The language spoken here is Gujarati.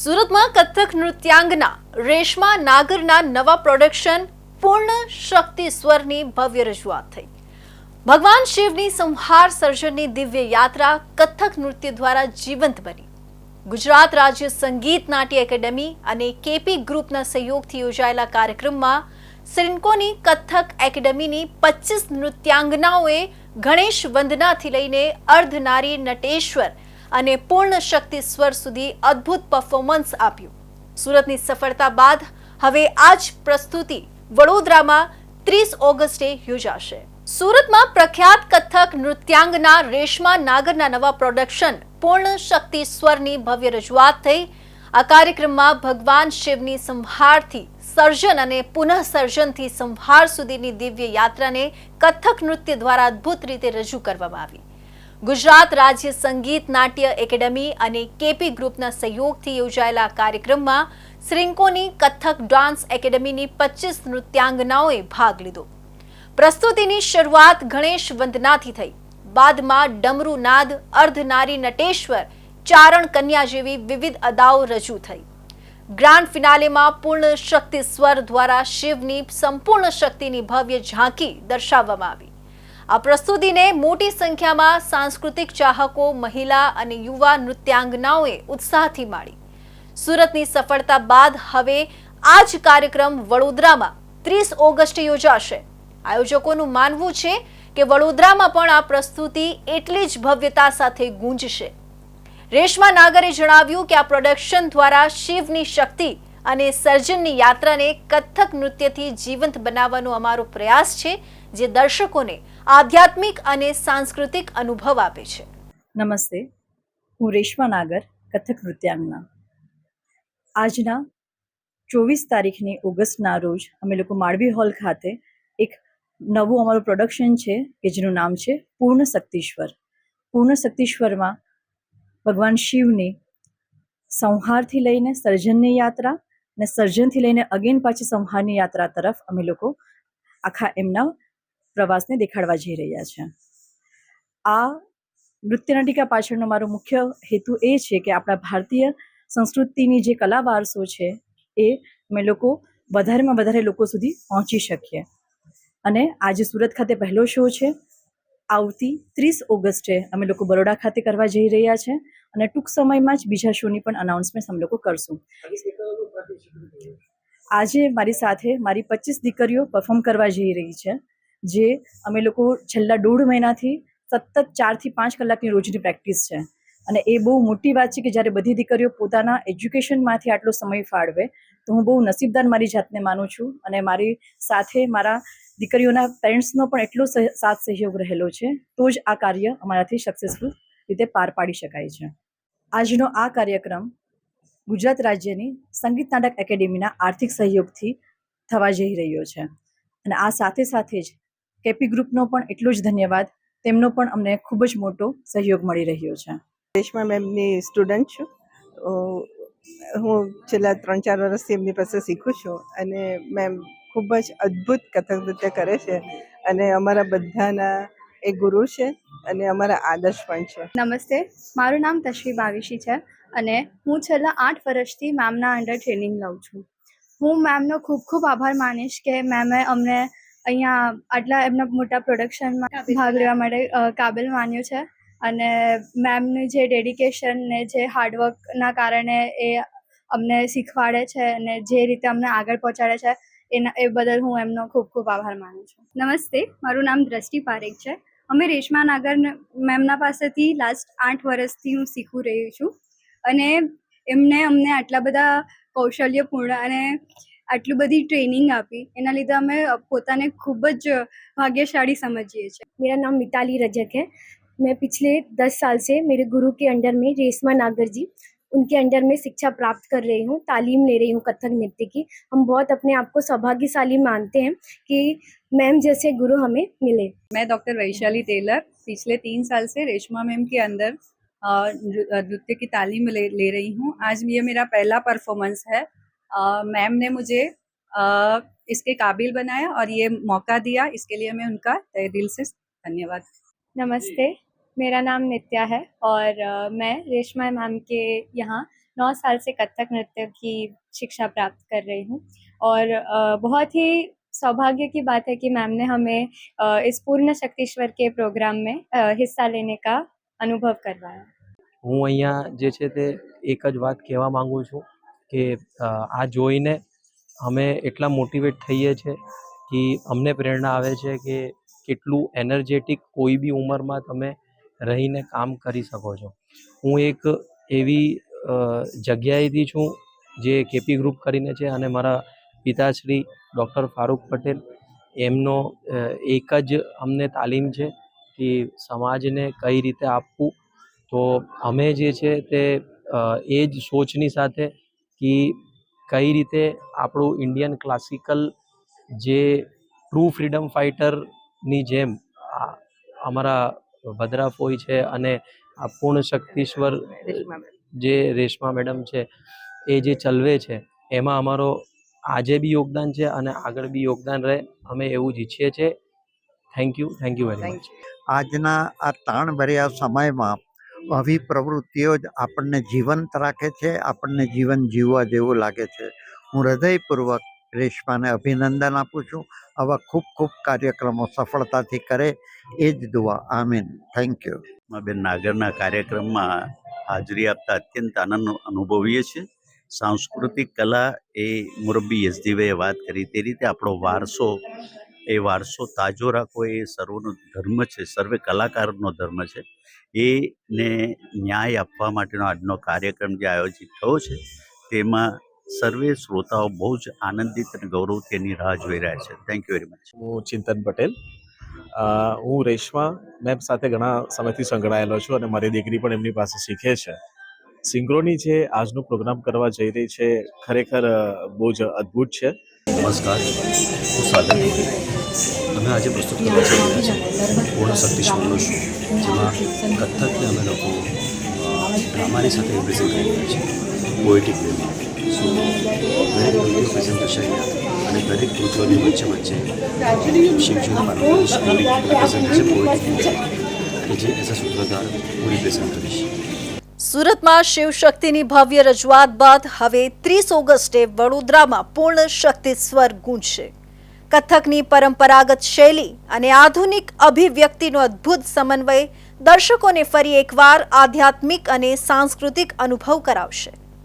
સુરતમાં કથક નૃત્યાંગના રેશમા નાગરના નવા પ્રોડક્શન પૂર્ણ શક્તિ સ્વરની ભવ્ય રજૂઆત થઈ. ભગવાન શિવની સંહાર સર્જનની દિવ્ય યાત્રા કથક નૃત્ય દ્વારા જીવંત બની. ગુજરાત રાજ્ય સંગીત નાટ્ય એકેડમી અને કેપી ગ્રુપના સહયોગથી યોજાયેલા કાર્યક્રમમાં સિન્કોની કથક એકેડેમીની પચીસ નૃત્યાંગનાઓએ ગણેશ વંદનાથી લઈને અર્ધનારી નટેશ્વર અને પૂર્ણ શક્તિ સ્વર સુધી અદ્ભુત પરફોર્મન્સ આપ્યું. સુરતની સફળતા બાદ હવે આ જ પ્રસ્તુતિ વડોદરામાં ત્રીસ ઓગસ્ટે યોજાશે. સુરતમાં પ્રખ્યાત કથક નૃત્યાંગના રેશમા નાગરના નવા પ્રોડક્શન પૂર્ણ શક્તિ સ્વરની ભવ્ય રજૂઆત થઈ. આ કાર્યક્રમમાં ભગવાન શિવની સંહારથી સર્જન અને પુનઃ સર્જનથી સંહાર સુધીની દિવ્ય યાત્રાને કથક નૃત્ય દ્વારા અદ્ભુત રીતે રજૂ કરવામાં આવી. ગુજરાત રાજ્ય સંગીત નાટ્ય એકેડમી અને કેપી ગ્રુપના સહયોગથી યોજાયેલા કાર્યક્રમમાં શ્રીંકોની કથક ડાન્સ એકેડમીની પચીસ નૃત્યાંગનાઓએ ભાગ લીધો. પ્રસ્તુતિની શરૂઆત ગણેશ વંદનાથી થઈ. બાદમાં ડમરુ નાદ, અર્ધનારી નટેશ્વર, ચારણ કન્યા જેવી વિવિધ અદાઓ રજૂ થઈ. ગ્રાન્ડ ફિનાલેમાં પૂર્ણ શક્તિ સ્વર દ્વારા શિવની સંપૂર્ણ શક્તિની ભવ્ય ઝાંકી દર્શાવવામાં આવી. આ પ્રસ્તુતિને મોટી સંખ્યામાં સાંસ્કૃતિક ચાહકો, મહિલા અને યુવા નૃત્યાંગનાઓએ ઉત્સાહથી માણી. સુરતની સફળતા બાદ હવે આ જ કાર્યક્રમ વડોદરામાં ત્રીસ ઓગસ્ટે યોજાશે. આયોજકોનું માનવું છે કે વડોદરામાં પણ આ પ્રસ્તુતિ એટલી જ ભવ્યતા સાથે ગુંજશે. રેશમા નાગરે જણાવ્યું કે આ પ્રોડક્શન દ્વારા શિવની શક્તિ અને સર્જનની યાત્રાને કથક નૃત્યથી જીવંત બનાવવાનો અમારો પ્રયાસ છે, જે દર્શકોને આધ્યાત્મિક અને સાંસ્કૃતિક અનુભવ આપે છે. નમસ્તે, હું રેશમા નાગર, કથક નૃત્યાંગના. આજના ચોવીસ તારીખની ઓગસ્ટના રોજ અમે લોકો માળવી હોલ ખાતે એક નવું અમારું પ્રોડક્શન છે કે જેનું નામ છે પૂર્ણ શક્તિશ્વર. પૂર્ણ શક્તિશ્વરમાં ભગવાન શિવની સંહારથી લઈને સર્જનની યાત્રા ને સર્જનથી લઈને અગેન પાછી સંહારની યાત્રા તરફ અમે લોકો આખા એમના પ્રવાસને દેખાડવા જઈ રહ્યા છે. આ નૃત્યનાટિકા પાછળનો મારો મુખ્ય હેતુ એ છે કે આપણા ભારતીય સંસ્કૃતિની જે કલા વારસો છે એ અમે લોકો વધારેમાં વધારે લોકો સુધી પહોંચી શકીએ. અને આજે સુરત ખાતે પહેલો શો છે. આવતી ત્રીસ ઓગસ્ટે અમે લોકો બરોડા ખાતે કરવા જઈ રહ્યા છે અને ટૂંક સમયમાં જ બીજા શોની પણ અનાઉન્સમેન્ટ અમે લોકો કરશું. આજે મારી સાથે મારી પચીસ દીકરીઓ પરફોર્મ કરવા જઈ રહી છે. જે અમે લોકો છેલ્લા દોઢ મહિનાથી સતત ચારથી પાંચ કલાકની રોજની પ્રેક્ટિસ છે. અને એ બહુ મોટી વાત છે કે જ્યારે બધી દીકરીઓ પોતાના એજ્યુકેશનમાંથી આટલો સમય ફાળવે, તો હું બહુ નસીબદાર મારી જાતને માનું છું અને મારી સાથે મારા દીકરીઓના પેરેન્ટ્સનો પણ એટલો સાથ સહયોગ રહેલો છે, તો જ આ કાર્ય અમારાથી સક્સેસફુલ રીતે પાર પાડી શકાય છે. આજનો આ કાર્યક્રમ ગુજરાત રાજ્યની સંગીત નાટક એકેડેમીના આર્થિક સહયોગથી થવા જઈ રહ્યો છે. અને આ સાથે સાથે જ કેપી ગ્રુપનો પણ એટલો જ ધન્યવાદ. તેમનો પણ અમને ખૂબ જ મોટો સહયોગ મળી રહ્યો છે. રેશમા મેમની સ્ટુડન્ટ છું. હું છેલ્લા ત્રણ ચાર વર્ષથી એમની પાસે શીખું છું અને મેમ ખૂબ જ અદ્ભુત કથક નૃત્ય કરે છે અને અમારા બધાના એ ગુરુ છે અને અમારા આદર્શ પણ છે. નમસ્તે મારું નામ તશ્વી બાવીશી છે અને હું છેલ્લા આઠ વર્ષથી મેમના અંડર ટ્રેનિંગ લઉં છું. હું મેમનો ખૂબ ખૂબ આભાર માનીશ કે મેમે અમને અહીંયા આટલા એમના મોટા પ્રોડક્શનમાં ભાગ લેવા માટે કાબિલ માન્યું છે. અને મેમનું જે ડેડિકેશન ને જે હાર્ડવર્કના કારણે એ અમને શીખવાડે છે અને જે રીતે અમને આગળ પહોંચાડે છે, એના, એ બદલ હું એમનો ખૂબ ખૂબ આભાર માનું છું. નમસ્તે, મારું નામ દ્રષ્ટિ પારેખ છે. અમે રેશમા નાગર મેમના પાસેથી લાસ્ટ આઠ વર્ષથી હું શીખું રહી છું. અને એમને અમને આટલા બધા કૌશલ્યપૂર્ણ અને આટલી બધી ટ્રેનિંગ આપી એના લીધે અમે પોતાને ખૂબ જ ભાગ્યશાળી समझिए છીએ मेरा नाम मिताली रजक है मैं पिछले दस साल से मेरे गुरु के अंडर में रेशमा नागर जी उनके अंडर में शिक्षा प्राप्त कर रही हूँ तालीम ले रही हूँ कथक नृत्य की हम बहुत अपने आप को सौभाग्यशाली मानते हैं कि मैम जैसे गुरु हमें मिले मैं डॉक्टर वैशाली टेलर पिछले तीन साल से रेशमा मैम के अंदर अ, नृ- अ, नृत्य की तालीम ले, ले रही हूँ आज ये मेरा पहला परफॉर्मेंस है अ, मैम ने मुझे अ, इसके काबिल बनाया और ये मौका दिया इसके लिए मैं उनका तहे दिल से धन्यवाद नमस्ते मेरा नाम नित्या है और अ, मैं रेशमा मैम के यहाँ नौ साल से कथक नृत्य की शिक्षा प्राप्त कर रही हूँ और अ, बहुत ही सौभाग्य की बात है कि मैम ने हमें अ, इस पूर्ण शक्तिश्वर के प्रोग्राम में अ, हिस्सा लेने का अनुभव करवाया હું અહીંયા જે છે તે એક જ વાત કહેવા માંગુ છું કે આ જોઈને અમે એટલા મોટિવેટ થઈએ છીએ કે અમને પ્રેરણા આવે છે કે કેટલું એનર્જેટિક કોઈ બી ઉંમરમાં તમે રહીને કામ કરી શકો છો. હું એક એવી જગ્યાએથી છું જે કેપી ગ્રુપ કરીને છે અને મારા પિતાશ્રી ડૉક્ટર ફારૂક પટેલ. એમનો એક જ અમને તાલીમ છે કે સમાજને કઈ રીતે આપવું. તો અમે જે છે તે એ જ સોચની સાથે કે કઈ રીતે આપણું ઇન્ડિયન ક્લાસિકલ જે ટ્રુ ફ્રીડમ ફાઇટરની જેમ અમારા અમારા ભદ્રાફોઈ છે અને આ પૂર્ણ શક્તિશ્વર જે રેશમા મેડમ છે, એ જે ચલવે છે, એમાં અમારો આજે બી યોગદાન છે અને આગળ બી યોગદાન રહે, અમે એવું જ ઈચ્છીએ છીએ thank you thank you very much આજના આ તાણભર્યા સમયમાં આવી પ્રવૃત્તિઓ જ આપણને જીવંત રાખે છે, આપણને જીવન જીવવા જેવું લાગે છે. હું હૃદયપૂર્વક રેશમાને અભિનંદન આપું છું. આવા ખૂબ ખૂબ કાર્યક્રમો સફળતાથી કરે એ જ દુઆ. આમીન. થેન્ક યુ બેન નાગરના કાર્યક્રમમાં હાજરી આપતા અત્યંત આનંદ અનુભવીએ છીએ. સાંસ્કૃતિક કલા એ મુરબ્બી યઝદીભાઈએ વાત કરી. તે રીતે આપણો વારસો એ વારસો તાજો રાખવો એ સર્વનો ધર્મ છે, સર્વે કલાકારનો ધર્મ છે. એને ન્યાય આપવા માટેનો આજનો કાર્યક્રમ જે આયોજિત થયો છે, તેમાં સર્વે શ્રોતાઓ બહુ જ આનંદિત અને ગૌરવથી એની રાહ જોઈ રહ્યા છે. થેન્ક યુ વેરી મચ હું ચિંતન પટેલ. હું રેશમા. મેમ સાથે ઘણા સમયથી સંકળાયેલો છું અને મારી દીકરી પણ એમની પાસે શીખે છે. સિંગરોની જે આજનો પ્રોગ્રામ કરવા જઈ રહી છે, ખરેખર બહુ જ અદ્ભુત છે. નમસ્કાર. હું સાધન અમે આજે પ્રસ્તુત કરવા જઈ રહ્યા છીએ પૂર્ણ શક્તિશ્વરનો શો? જેમાં કથકને અમે લોકો ડ્રામાની સાથે રિપ્રેઝેન્ટ કરી રહ્યા છીએ. પોએટિક વેમાં સો દરેક કૃતિઓ પ્રેઝન્ટેશન અહીંયા અને દરેક કૃતિઓની વચ્ચે વચ્ચે શિવજીના પાર્વતીની સ્ટોરી રિપ્રેઝન્ટ છે કે જે એઝ અ સૂત્રધાર હું રિપ્રેઝન્ટ કરીશ સુરતમાં શિવશક્તિની ભવ્ય રજૂઆત બાદ હવે ત્રીસ ઓગસ્ટે વડોદરામાં પૂર્ણ શક્તિ સ્વર ગુંજશે. કથકની પરંપરાગત શૈલી અને આધુનિક અભિવ્યક્તિનો અદ્ભુત સમન્વય દર્શકોને ફરી એકવાર આધ્યાત્મિક અને સાંસ્કૃતિક અનુભવ કરાવશે.